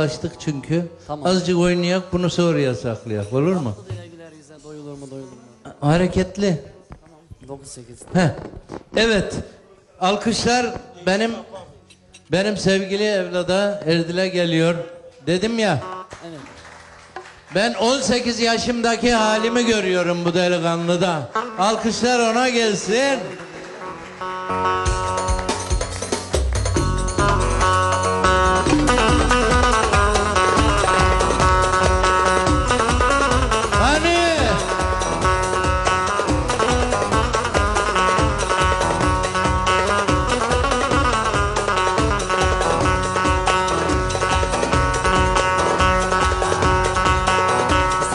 Açtık çünkü. Tamam. Azıcık oynayak bunu sonraya saklayak olur mu? Doyulur mu doyulur mu? Hareketli. 9-8. Heh. Evet. Alkışlar benim benim sevgili evlada Erdil'e geliyor. Dedim ya Evet. ben 18 yaşımdaki halimi görüyorum bu delikanlıda. Alkışlar ona gelsin.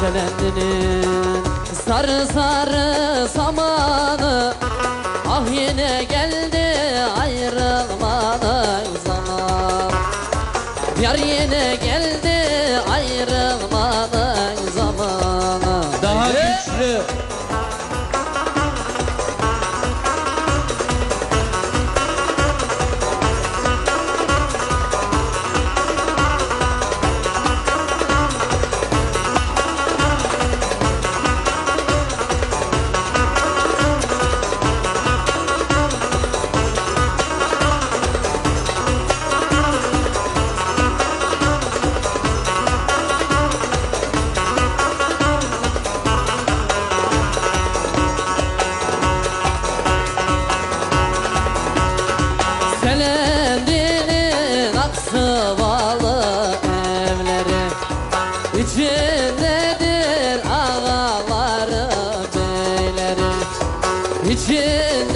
Selendinin sarı sarı samanı Ah yine geldi 一切。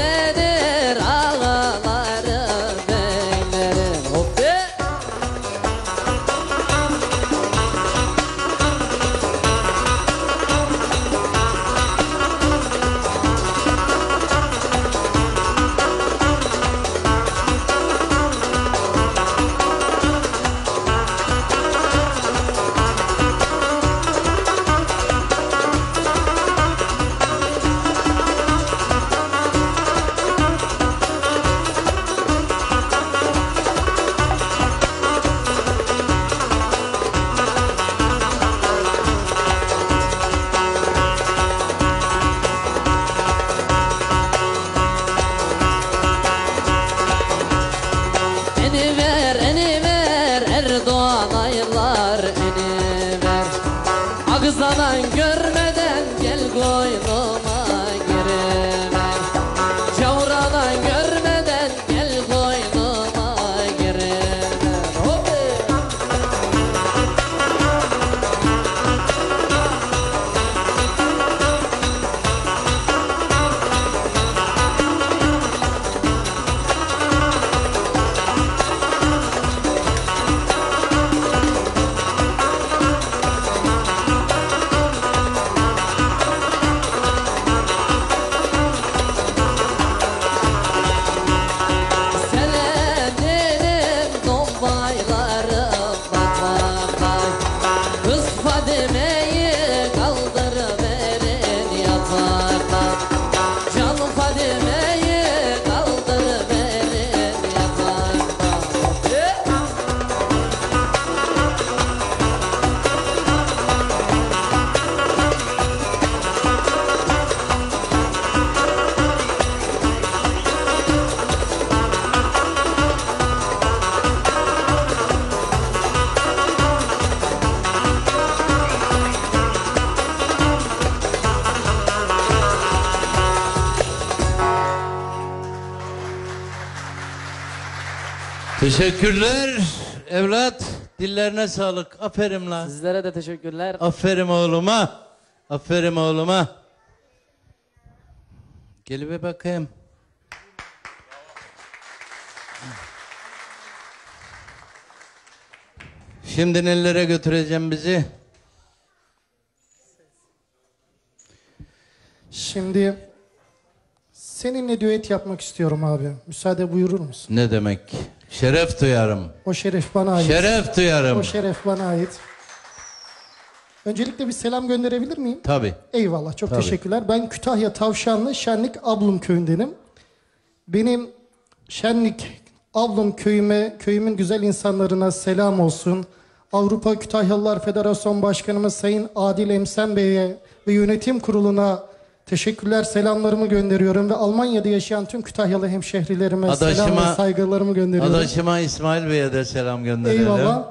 Ağızlanan görmeden gel koynuma Teşekkürler evlat. Dillerine sağlık. Aferin lan. Sizlere de teşekkürler. Aferin oğluma. Aferin oğluma. Gel bir bakayım. Şimdi nelere götüreceğim bizi? Şimdi seninle düet yapmak istiyorum abi. Müsaade buyurur musun? Ne demek? Şeref duyarım. O şeref bana ait. Şeref duyarım. O şeref bana ait. Öncelikle bir selam gönderebilir miyim? Tabii. Eyvallah çok Tabii. teşekkürler. Ben Kütahya Tavşanlı Şenlik Ablum köyündenim. Benim Şenlik Ablum köyüme, köyümün güzel insanlarına selam olsun. Avrupa Kütahyalılar Federasyon Başkanımız Sayın Adil Emsen Bey'e ve yönetim kuruluna teşekkürler, selamlarımı gönderiyorum ve Almanya'da yaşayan tüm Kütahyalı hemşehrilerime selam Adaşıma- ve saygılarımı gönderiyorum. Adaşıma İsmail Bey'e de selam gönderelim. Eyvallah.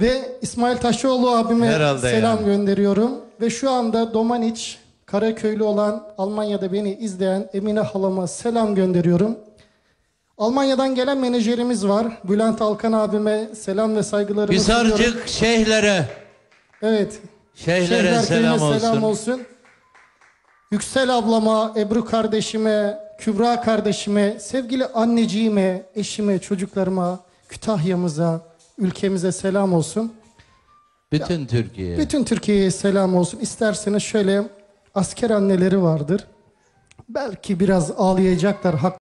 Ve İsmail Taşoğlu abime Herhalde selam yani. gönderiyorum. Ve şu anda Domaniç, Karaköylü olan Almanya'da beni izleyen Emine halama selam gönderiyorum. Almanya'dan gelen menajerimiz var. Bülent Alkan abime selam ve saygılarımı sunuyorum. Bisarcık şeyhlere, Evet. şeyhlere Şehirler selam olsun. selam olsun. Yüksel ablama, Ebru kardeşime, Kübra kardeşime, sevgili anneciğime, eşime, çocuklarıma, Kütahya'mıza, ülkemize selam olsun. Bütün Türkiye. Bütün Türkiye'ye selam olsun. İsterseniz şöyle asker anneleri vardır. Belki biraz ağlayacaklar hak